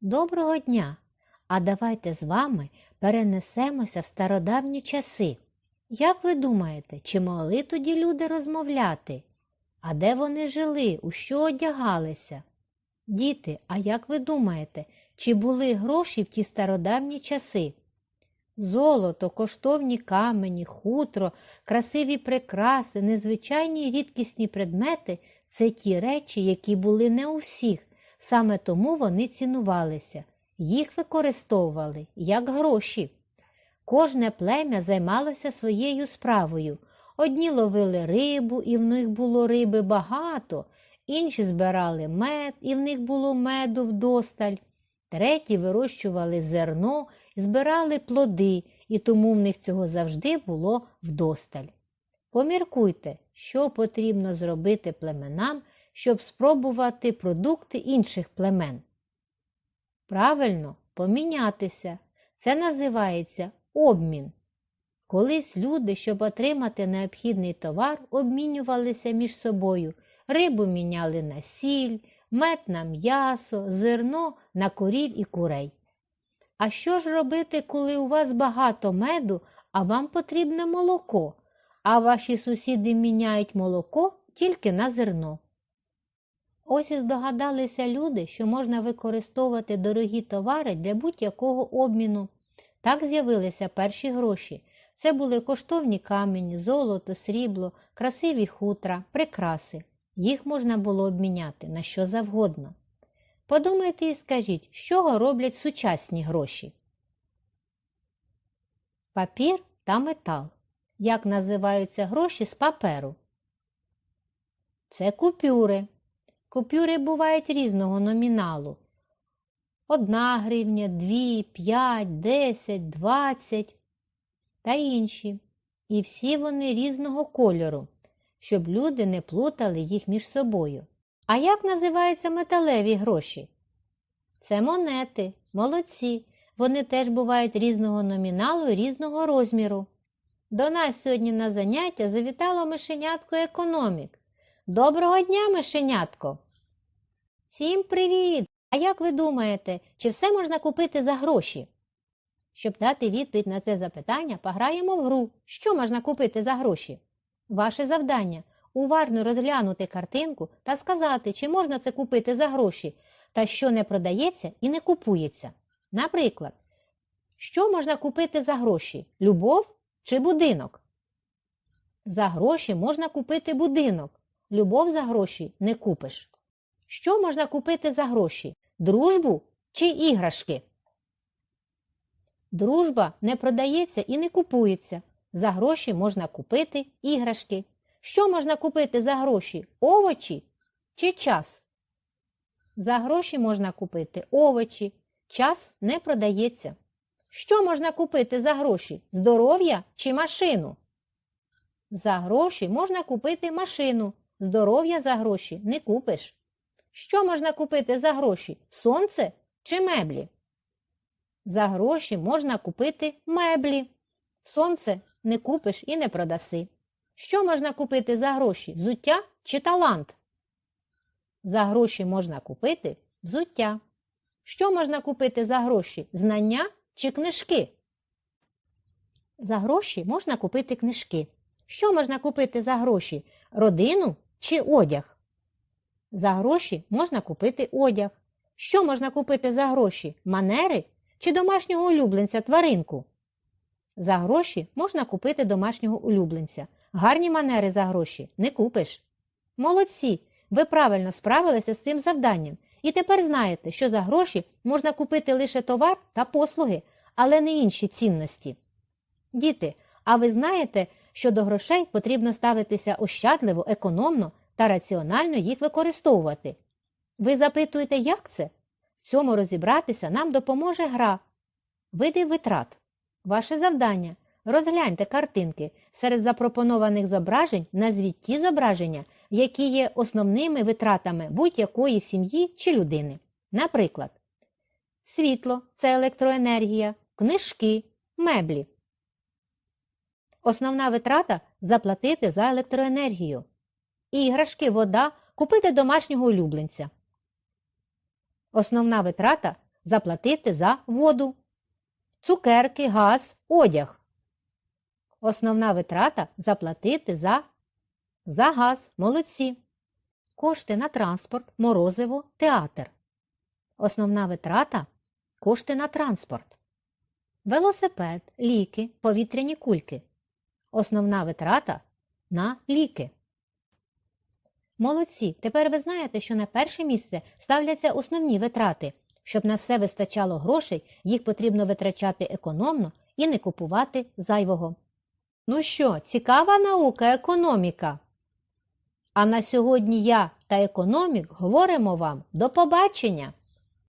Доброго дня! А давайте з вами перенесемося в стародавні часи. Як ви думаєте, чи могли тоді люди розмовляти? А де вони жили, у що одягалися? Діти, а як ви думаєте, чи були гроші в ті стародавні часи? Золото, коштовні камені, хутро, красиві прикраси, незвичайні рідкісні предмети це ті речі, які були не у всіх, саме тому вони цінувалися, їх використовували як гроші. Кожне плем'я займалося своєю справою. Одні ловили рибу, і в них було риби багато, інші збирали мед, і в них було меду вдосталь. Треті вирощували зерно, збирали плоди, і тому в них цього завжди було вдосталь. Поміркуйте, що потрібно зробити племенам, щоб спробувати продукти інших племен. Правильно, помінятися. Це називається обмін. Колись люди, щоб отримати необхідний товар, обмінювалися між собою. Рибу міняли на сіль, мед на м'ясо, зерно на корів і курей. А що ж робити, коли у вас багато меду, а вам потрібне молоко, а ваші сусіди міняють молоко тільки на зерно? Ось і здогадалися люди, що можна використовувати дорогі товари для будь-якого обміну. Так з'явилися перші гроші. Це були коштовні камені, золото, срібло, красиві хутра, прикраси. Їх можна було обміняти на що завгодно. Подумайте і скажіть, з чого роблять сучасні гроші? Папір та метал. Як називаються гроші з паперу? Це купюри. Купюри бувають різного номіналу. Одна гривня, дві, п'ять, десять, двадцять та інші. І всі вони різного кольору, щоб люди не плутали їх між собою. А як називаються металеві гроші? Це монети, молодці. Вони теж бувають різного номіналу і різного розміру. До нас сьогодні на заняття завітало мишенятко економік. Доброго дня, мишенятко! Всім привіт! А як ви думаєте, чи все можна купити за гроші? Щоб дати відповідь на це запитання, пограємо в гру, що можна купити за гроші. Ваше завдання уважно розглянути картинку та сказати, чи можна це купити за гроші, та що не продається і не купується. Наприклад, що можна купити за гроші? Любов чи будинок? За гроші можна купити будинок. Любов за гроші не купиш. Що можна купити за гроші? Дружбу чи іграшки? Дружба не продається і не купується. За гроші можна купити іграшки. Що можна купити за гроші? Овочі чи час? За гроші можна купити овочі. Час не продається. Що можна купити за гроші? Здоров'я чи машину? За гроші можна купити машину. Здоров'я за гроші не купиш. Що можна купити за гроші? Сонце чи меблі? За гроші можна купити меблі. Сонце не купиш і не продаси. Що можна купити за гроші? Взуття чи талант? За гроші можна купити взуття. Що можна купити за гроші? Знання чи книжки? За гроші можна купити книжки. Що можна купити за гроші? Родину чи одяг? За гроші можна купити одяг. Що можна купити за гроші? Манери чи домашнього улюбленця тваринку? За гроші можна купити домашнього улюбленця. Гарні манери за гроші не купиш. Молодці! Ви правильно справилися з цим завданням. І тепер знаєте, що за гроші можна купити лише товар та послуги, але не інші цінності. Діти, а ви знаєте, що до грошей потрібно ставитися ощадливо, економно та раціонально їх використовувати? Ви запитуєте, як це? В цьому розібратися нам допоможе гра. Види витрат. Ваше завдання розгляньте картинки. Серед запропонованих зображень назвіть ті зображення, які є основними витратами будь-якої сім'ї чи людини. Наприклад, світло це електроенергія, книжки, меблі. Основна витрата заплатити за електроенергію. Іграшки, вода, купити домашнього улюбленця. Основна витрата заплатити за воду, цукерки, газ, одяг. Основна витрата заплатити за, за газ. Молодці. Кошти на транспорт, морозиво, театр. Основна витрата кошти на транспорт. Велосипед, ліки, повітряні кульки. Основна витрата на ліки. Молодці. Тепер ви знаєте, що на перше місце ставляться основні витрати. Щоб на все вистачало грошей, їх потрібно витрачати економно і не купувати зайвого. Ну що, цікава наука економіка? А на сьогодні я та економік говоримо вам до побачення!